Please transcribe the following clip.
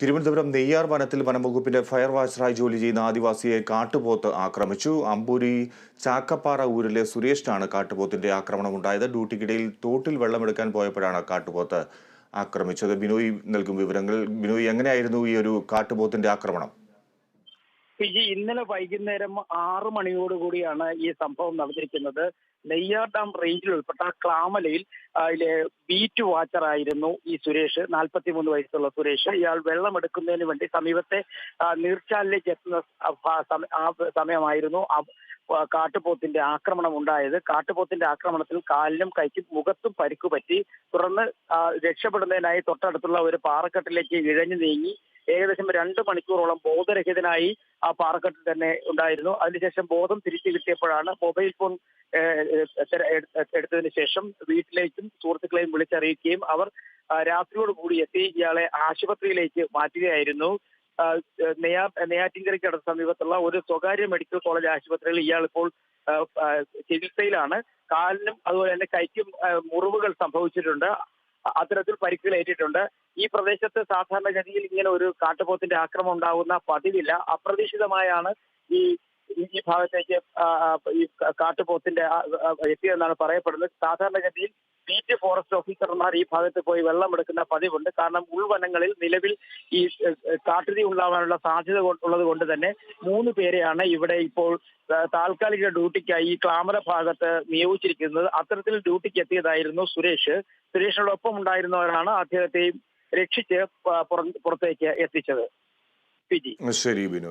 തിരുവനന്തപുരം നെയ്യാർ വനത്തിൽ വനംവകുപ്പിന്റെ ഫയർ വാച്ചറായി ജോലി ചെയ്യുന്ന ആദിവാസിയെ കാട്ടുപോത്ത് ആക്രമിച്ചു. അമ്പൂരി ചാക്കപ്പാറ ഊരിലെ സുരേഷിനാണ് കാട്ടുപോത്തിന്റെ ആക്രമണം ഉണ്ടായത്. ഡ്യൂട്ടിക്കിടയിൽ തോട്ടിൽ വെള്ളമെടുക്കാൻ പോയപ്പോഴാണ് കാട്ടുപോത്ത് ആക്രമിച്ചത്. ബിനോയ് നൽകും വിവരങ്ങൾ. ബിനോയ് എങ്ങനെയായിരുന്നു ഈ ഒരു കാട്ടുപോത്തിന്റെ ആക്രമണം? ഫിജി ഇന്നലെ വൈകുന്നേരം ആറ് മണിയോടുകൂടിയാണ് ഈ സംഭവം നടന്നിരിക്കുന്നത്. നെയ്യാർ ഡാം റേഞ്ചിൽ ഉൾപ്പെട്ട ക്ലാമലയിൽ അതിലെ ബീറ്റ് വാച്ചർ ആയിരുന്നു ഈ സുരേഷ് നാൽപ്പത്തിമൂന്ന് വയസ്സുള്ള സുരേഷ്. ഇയാൾ വെള്ളം എടുക്കുന്നതിന് വേണ്ടി സമീപത്തെ നീർച്ചാലിലേക്ക് എത്തുന്ന സമയമായിരുന്നു കാട്ടുപോത്തിന്റെ ആക്രമണം ഉണ്ടായത്. കാട്ടുപോത്തിന്റെ ആക്രമണത്തിൽ കാലിനും കൈക്കും മുഖത്തും പരിക്കു പറ്റി തുടർന്ന് രക്ഷപ്പെടുന്നതിനായി തൊട്ടടുത്തുള്ള ഒരു പാറക്കെട്ടിലേക്ക് ഇഴഞ്ഞു നീങ്ങി ഏകദേശം രണ്ട് മണിക്കൂറോളം ബോധരഹിതനായി ആ പാറക്കെട്ടിൽ തന്നെ ഉണ്ടായിരുന്നു. അതിനുശേഷം ബോധം തിരിച്ചു കിട്ടിയപ്പോഴാണ് മൊബൈൽ ഫോൺ എടുത്തതിന് ശേഷം വീട്ടിലേക്കും സുഹൃത്തുക്കളെയും വിളിച്ചറിയിക്കുകയും അവർ രാത്രിയോട് കൂടി എത്തി ഇയാളെ ആശുപത്രിയിലേക്ക് മാറ്റുകയായിരുന്നു. നെയ്യാ നെയ്യാറ്റിൻകരയ്ക്ക് അടുത്ത സമീപത്തുള്ള ഒരു സ്വകാര്യ മെഡിക്കൽ കോളേജ് ആശുപത്രിയിൽ ഇയാൾ ഇപ്പോൾ ചികിത്സയിലാണ്. കാലിനും അതുപോലെ തന്നെ കൈക്കും മുറിവുകൾ സംഭവിച്ചിട്ടുണ്ട്. അത്തരത്തിൽ പരിക്കുകൾ ഏറ്റിട്ടുണ്ട്. ഈ പ്രദേശത്ത് സാധാരണഗതിയിൽ ഇങ്ങനെ ഒരു കാട്ടുപോത്തിന്റെ ആക്രമം ഉണ്ടാവുന്ന പതിവില്ല. അപ്രതീക്ഷിതമായാണ് ഈ ഈ- ഭാഗത്തേക്ക് ഈ കാട്ടുപോത്തിന്റെ എത്തിയതെന്നാണ് പറയപ്പെടുന്നത്. സാധാരണഗതിയിൽ ബീറ്റ് ഫോറസ്റ്റ് ഓഫീസർമാർ ഈ ഭാഗത്ത് പോയി വെള്ളമെടുക്കുന്ന പതിവുണ്ട്. കാരണം ഉൾവനങ്ങളിൽ നിലവിൽ ഈ കാട്ടുതീ ഉണ്ടാവാനുള്ള സാധ്യത ഉള്ളത് കൊണ്ട് തന്നെ മൂന്ന് പേരെയാണ് ഇവിടെ ഇപ്പോൾ താൽക്കാലിക ഡ്യൂട്ടിക്കായി ഈ ക്ലാമര ഭാഗത്ത് നിയോഗിച്ചിരിക്കുന്നത്. അത്തരത്തിൽ ഡ്യൂട്ടിക്ക് എത്തിയതായിരുന്നു സുരേഷ്. സുരേഷിനോടൊപ്പം ഉണ്ടായിരുന്നവരാണ് അദ്ദേഹത്തെയും രക്ഷിച്ച് പുറത്തേക്ക് എത്തിച്ചത്. ശരി ബിനോയ്